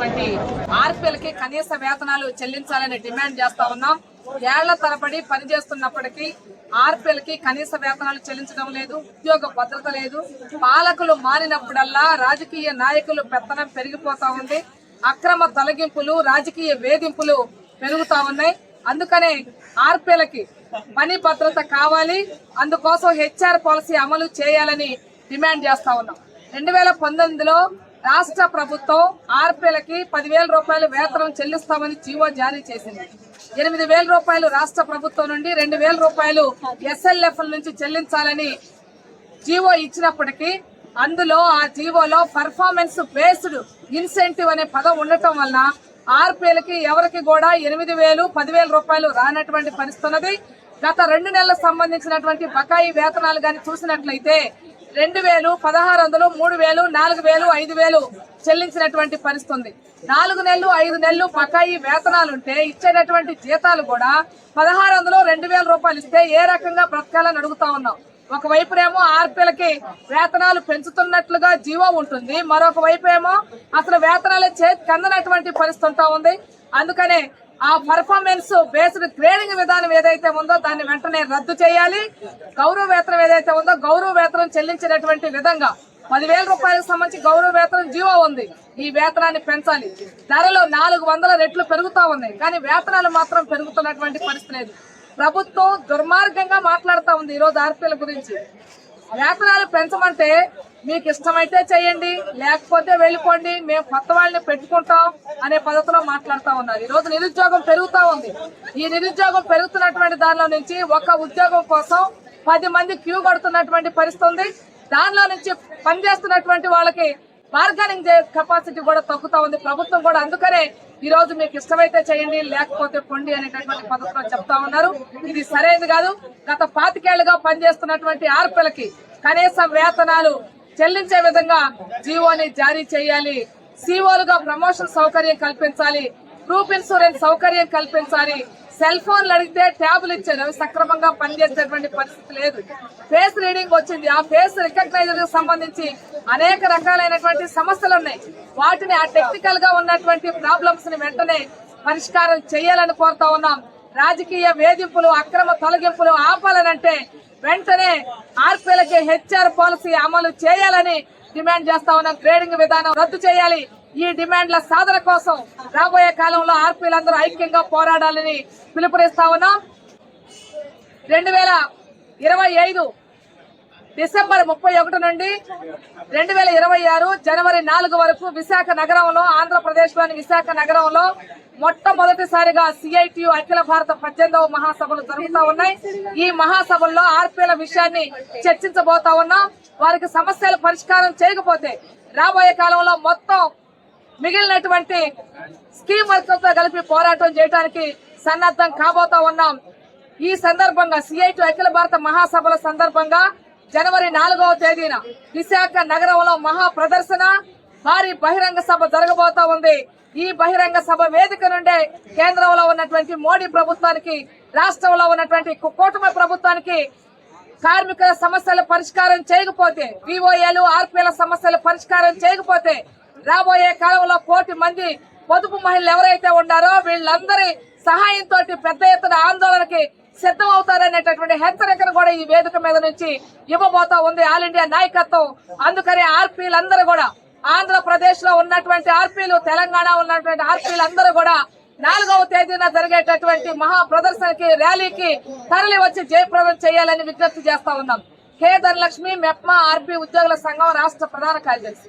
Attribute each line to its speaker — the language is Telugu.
Speaker 1: వంటి ఆర్పీలకి కనీస వేతనాలు చెల్లించాలని డిమాండ్ చేస్తా ఉన్నాం. ఏళ్ళ తరబడి పనిచేస్తున్నప్పటికీ ఆర్పీలకి కనీస వేతనాలు చెల్లించడం లేదు ఉద్యోగ భద్రత లేదు. పాలకులు మారినప్పుడల్లా రాజకీయ నాయకులు పెత్తనం పెరిగిపోతా ఉంది. అక్రమ తొలగింపులు రాజకీయ వేధింపులు పెరుగుతా ఉన్నాయి. అందుకనే ఆర్పీలకి పని భద్రత కావాలి. అందుకోసం హెచ్ఆర్ పాలసీ అమలు చేయాలని డిమాండ్ చేస్తా ఉన్నాం. రెండు వేల పంతొమ్మిదిలో రాష్ట్ర ప్రభుత్వం ఆర్పీలకి పదివేల రూపాయలు వేతనం చెల్లిస్తామని జీవో జారీ చేసింది. ఎనిమిది వేల రూపాయలు రాష్ట్ర ప్రభుత్వం నుండి రెండు వేల రూపాయలు ఎస్ఎల్ఎఫ్ నుంచి చెల్లించాలని జీవో ఇచ్చినప్పటికీ అందులో ఆ జీవోలో పర్ఫార్మెన్స్ బేస్డ్ ఇన్సెంటివ్ అనే పదం ఉండటం వలన ఆర్పీలకి ఎవరికి కూడా ఎనిమిది వేలు పదివేల రూపాయలు రానటువంటి పరిస్థితున్నది గత రెండు నెలలకు సంబంధించినటువంటి బకాయి వేతనాలు కానీ చూసినట్లయితే రెండు వేలు పదహారు వందలు మూడు వేలు నాలుగు వేలు ఐదు వేలు చెల్లించినటువంటి పరిస్థితి ఉంది నాలుగు నెలలు ఐదు నెలలు బకాయి వేతనాలు ఉంటే ఇచ్చేటటువంటి జీతాలు కూడా పదహారు వందలు రెండు వేల రూపాయలు ఇస్తే ఏ రకంగా బ్రతకాలని అడుగుతా ఉన్నాం. ఒకవైపునేమో ఆర్పీలకి వేతనాలు పెంచుతున్నట్లుగా జీవో ఉంటుంది. మరొక వైపు ఏమో అసలు వేతనాలు చే కందనటువంటి పరిస్థితి ఉంటా ఉంది. అందుకనే ఆ పర్ఫార్మెన్స్ బేస్డ్ గ్రేడింగ్ విధానం ఏదైతే ఉందో దాన్ని వెంటనే రద్దు చేయాలి. గౌరవ వేతనం ఏదైతే ఉందో గౌరవ వేతనం చెల్లించినటువంటి విధంగా పదివేల రూపాయలకు సంబంధించి గౌరవ వేతనం జీవో ఉంది. ఈ వేతనాన్ని పెంచాలి. ధరలు నాలుగు వందల రెట్లు పెరుగుతూ ఉన్నాయి. కానీ వేతనాలు మాత్రం పెరుగుతున్నటువంటి పరిస్థితి లేదు. ప్రభుత్వం దుర్మార్గంగా మాట్లాడుతూ ఉంది. ఈ రోజు ఆర్పీల గురించి. వేతనాలు పెంచమంటే మీకు ఇష్టమైతే చేయండి లేకపోతే వెళ్ళిపోండి మేము కొత్త వాళ్ళని పెట్టుకుంటాం అనే పద్ధతిలో మాట్లాడుతూ ఉన్నారు. ఈ రోజు నిరుద్యోగం పెరుగుతూ ఉంది. ఈ నిరుద్యోగం పెరుగుతున్నటువంటి దానిలో నుంచి ఒక ఉద్యోగం కోసం పది మంది క్యూ కడుతున్నటువంటి పరిస్థితి ఉంది. దానిలో నుంచి పనిచేస్తున్నటువంటి వాళ్ళకి బార్గనింగ్ కెపాసిటీ కూడా తగ్గుతా ఉంది. ప్రభుత్వం కూడా అందుకనే ఈ రోజు మీకు ఇష్టమైతే చేయండి లేకపోతే పొండి అనేటటువంటి పద్ధతిలో చెప్తా ఉన్నారు. ఇది సరైనది కాదు. గత పాతికేళ్ళుగా పనిచేస్తున్నటువంటి ఆర్పీలకి కనీస వేతనాలు చెల్లించే విధంగా జీవోని జారీ చేయాలి. సిఓలుగా ప్రమోషన్ సౌకర్యం కల్పించాలి. గ్రూప్ ఇన్సూరెన్స్ సౌకర్యం కల్పించాలి. సెల్ ఫోన్లు అడిగితే ట్యాబ్లు ఇచ్చారు. అవి సక్రమంగా పనిచేసేటువంటి పరిస్థితి లేదు. ఫేస్ రీడింగ్ వచ్చింది. ఆ ఫేస్ రికగ్నైజర్ సంబంధించి అనేక రకాలైనటువంటి సమస్యలు ఉన్నాయి. వాటిని ఆ టెక్నికల్గా ఉన్నటువంటి ప్రాబ్లమ్స్ని వెంటనే పరిష్కారం చేయాలని కోరుతా ఉన్నాం. రాజకీయ వేధింపులు అక్రమ తొలగింపులు ఆపాలనంటే వెంటనే ఆర్పీలకి హెచ్ఆర్ పాలసీ అమలు చేయాలని డిమాండ్ చేస్తా ఉన్నాం. గ్రేడింగ్ విధానం రద్దు చేయాలి. ఈ డిమాండ్ల సాధన కోసం రాబోయే కాలంలో ఆర్పీలందరూ ఐక్యంగా పోరాడాలని పిలుపునిస్తా ఉన్నాం. రెండు వేల ఇరవై ఐదు డిసెంబర్ ముప్పై ఒకటి నుండి రెండు వేల ఇరవై ఆరు జనవరి నాలుగు వరకు విశాఖ నగరంలో ఆంధ్రప్రదేశ్లోని విశాఖ నగరంలో మొట్టమొదటిసారిగా సిఐటియు అఖిల భారత పద్దెనిమిదవ మహాసభలు జరుగుతూ ఉన్నాయి. ఈ మహాసభల్లో ఆర్పీల విషయాన్ని చర్చించబోతా ఉన్నాం. వారికి సమస్యల పరిష్కారం చేయకపోతే రాబోయే కాలంలో మొత్తం మిగిలినటువంటి స్కీమ్ వర్కర్తో కలిపి పోరాటం చేయడానికి సన్నద్ధం కాబోతా ఉన్నాం. ఈ సందర్భంగా సిఐటి అఖిల భారత మహాసభల సందర్భంగా జనవరి నాలుగవ తేదీన విశాఖ నగరంలో మహా ప్రదర్శన భారీ బహిరంగ సభ జరగబోతా ఉంది. ఈ బహిరంగ సభ వేదిక నుండే కేంద్రంలో ఉన్నటువంటి మోడీ ప్రభుత్వానికి రాష్ట్రంలో ఉన్నటువంటి కూటమి ప్రభుత్వానికి కార్మికుల సమస్యల పరిష్కారం చేయకపోతే పిఓఏలు ఆర్పీల సమస్యల పరిష్కారం చేయకపోతే రాబోయే కాలంలో కోటి మంది పొదుపు మహిళలు ఎవరైతే ఉన్నారో వీళ్ళందరి సహాయంతో పెద్ద ఎత్తున ఆందోళనకి సిద్ధం అవుతారనేటటువంటి హెచ్చరికను కూడా ఈ వేదిక మీద నుంచి ఇవ్వబోతా ఉంది ఆల్ ఇండియా నాయకత్వం. అందుకని ఆర్పీలందరూ కూడా ఆంధ్రప్రదేశ్లో ఉన్నటువంటి ఆర్పీలు తెలంగాణ ఉన్నటువంటి ఆర్పీలందరూ కూడా నాలుగవ తేదీన జరిగేటటువంటి మహా ప్రదర్శనకి ర్యాలీకి తరలి వచ్చి జయప్రదం చేయాలని విజ్ఞప్తి చేస్తా ఉన్నాం. కే ధనలక్ష్మి మెప్మా ఆర్పీ ఉద్యోగుల సంఘం రాష్ట్ర ప్రధాన కార్యదర్శి.